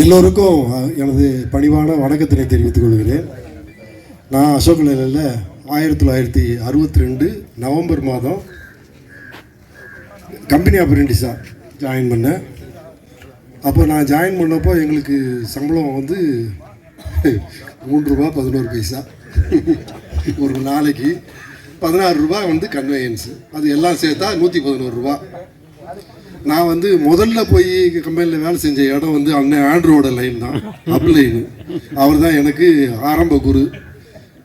எல்லோருக்கும் எனது பணிவான வணக்கத்தினை தெரிவித்துக் கொள்கிறேன். நான் அசோக் நிலையில் ஆயிரத்தி தொள்ளாயிரத்தி அறுபத்தி ரெண்டு நவம்பர் மாதம் கம்பெனி அப்ரெண்டிஸாக ஜாயின் பண்ணேன். அப்போ நான் ஜாயின் பண்ணப்போ எங்களுக்கு சம்பளம் வந்து மூன்று ரூபா பதினோரு பைசா. ஒரு நாளைக்கு பதினாறு ரூபா வந்து கன்வேயன்ஸு அது எல்லாம் சேர்த்தா நூற்றி பதினோரு ரூபா. நான் வந்து முதல்ல போய் கம்பெனியில் வேலை செஞ்ச இடம் வந்து அண்ணன் ஆண்ட்ரோட லைன் தான் அப் லைனு அவர் தான் எனக்கு ஆரம்ப குரு.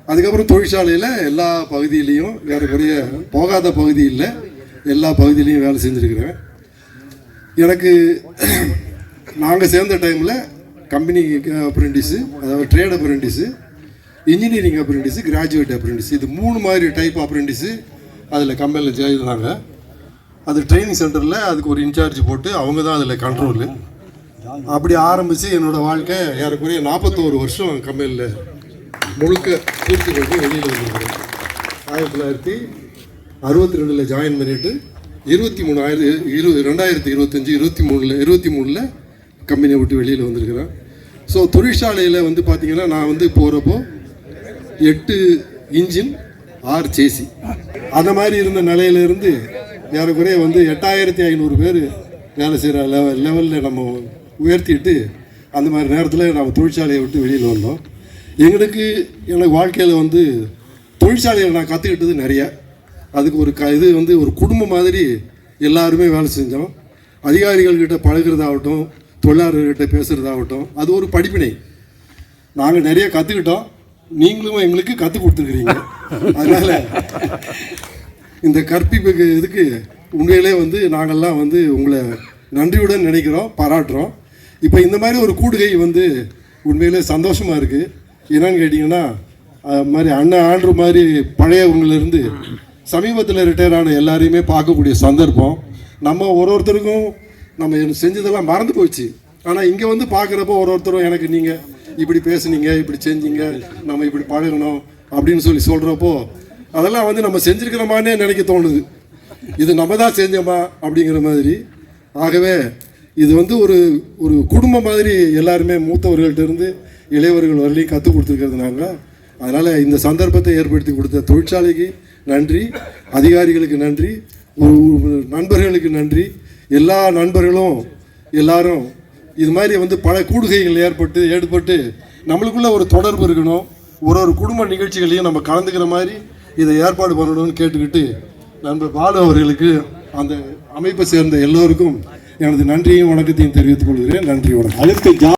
அதுக்கப்புறம் தொழிற்சாலையில் எல்லா பகுதியிலையும் ஏறக்குறைய போகாத பகுதி இல்லை எல்லா பகுதியிலையும் வேலை செஞ்சுருக்கிறேன். எனக்கு நாங்கள் சேர்ந்த டைமில் கம்பெனி அப்ரெண்டிஸு அதாவது trade apprentice engineering apprentice graduate apprentice இது மூணு மாதிரி டைப் அப்ரெண்டிஸு அதில் கம்பெனியில் சேர்ந்தாங்க. அது ட்ரைனிங் சென்டரில் அதுக்கு ஒரு இன்சார்ஜ் போட்டு அவங்க தான் அதில் கண்ட்ரோலு அப்படி ஆரம்பித்து என்னோடய வாழ்க்கை ஏறக்குறைய நாற்பத்தோரு வருஷம் கம்பெனியில் முழுக்க பூர்த்தி கொண்டு வெளியில் வந்திருக்கிறேன். ஆயிரத்தி தொள்ளாயிரத்தி அறுபத்தி ரெண்டில் ஜாயின் பண்ணிவிட்டு இருபத்தி மூணு ஆயிரத்தி இரு ரெண்டாயிரத்தி இருபத்தஞ்சி இருபத்தி மூணில் இருபத்தி மூணில் கம்பெனியை விட்டு வெளியில் வந்திருக்கிறேன். ஸோ தொழிற்சாலையில் வந்து பார்த்திங்கன்னா நான் வந்து போகிறப்போ எட்டு இன்ஜின் ஆறு சேசி அந்த மாதிரி இருந்த நிலையிலேருந்து ஏறக்குறைய வந்து எட்டாயிரத்தி ஐநூறு பேர் வேலை செய்கிற லெவல் லெவலில் நம்ம உயர்த்திட்டு அந்த மாதிரி நேரத்தில் நம்ம தொழிற்சாலையை விட்டு வெளியில் வந்தோம். எங்களுக்கு எனக்கு வாழ்க்கையில் வந்து தொழிற்சாலையில் நான் கற்றுக்கிட்டது நிறைய. அதுக்கு ஒரு க இது வந்து ஒரு குடும்பம் மாதிரி எல்லாருமே வேலை செஞ்சோம். அதிகாரிகள்கிட்ட பழகுறதாகட்டும் தொழிலாளர்கிட்ட பேசுகிறதாகட்டும் அது ஒரு படிப்பினை. நாங்கள் நிறைய கற்றுக்கிட்டோம் நீங்களும் எங்களுக்கு கற்றுக் கொடுத்துருக்குறீங்க. அதனால் இந்த கற்பிப்புக்கு இதுக்கு உண்மையிலே வந்து நாங்கள்லாம் வந்து உங்களை நன்றியுடன் நினைக்கிறோம் பாராட்டுறோம். இப்போ இந்த மாதிரி ஒரு கூடுகை வந்து உண்மையிலே சந்தோஷமாக இருக்குது என்னன்னு கேட்டிங்கன்னா அது மாதிரி அண்ணன் ஆண்டு மாதிரி பழையவங்களிருந்து சமீபத்தில் ரிட்டையர் ஆன எல்லாரையுமே பார்க்கக்கூடிய சந்தர்ப்பம். நம்ம ஒரு ஒருத்தருக்கும் நம்ம செஞ்சதெல்லாம் மறந்து போச்சு. ஆனால் இங்கே வந்து பார்க்குறப்போ ஒரு ஒருத்தரும் எனக்கு நீங்கள் இப்படி பேசுனீங்க இப்படி செஞ்சீங்க நம்ம இப்படி பழகணும் அப்படின்னு சொல்லி சொல்கிறப்போ அதெல்லாம் வந்து நம்ம செஞ்சுருக்கிறோமானே நினைக்க தோணுது. இது நம்ம தான் செஞ்சோமா அப்படிங்கிற மாதிரி. ஆகவே இது வந்து ஒரு ஒரு குடும்பம் மாதிரி எல்லாருமே மூத்தவர்கள்ட்டிருந்து இளையவர்கள் வரலையும் கற்றுக் கொடுத்துருக்கிறதுனால அதனால் இந்த சந்தர்ப்பத்தை ஏற்படுத்தி கொடுத்த தொழிற்சாலைக்கு நன்றி அதிகாரிகளுக்கு நன்றி ஒரு ஒரு நண்பர்களுக்கு நன்றி எல்லா நண்பர்களும் எல்லாரும் இது மாதிரி வந்து பல கூடுகைகள் ஏற்பட்டு ஏற்பட்டு நம்மளுக்குள்ள ஒரு தொடர்பு இருக்கணும். ஒரு ஒரு குடும்ப நிகழ்ச்சிகளையும் நம்ம கலந்துக்கிற மாதிரி இதை ஏற்பாடு பண்ணணும்னு கேட்டுக்கிட்டு நண்பர் பாலு அவர்களுக்கு அந்த அமைப்பை சேர்ந்த எல்லோருக்கும் எனது நன்றியும் வணக்கத்தையும் தெரிவித்துக் கொள்கிறேன். நன்றி வணக்கம். அடுத்து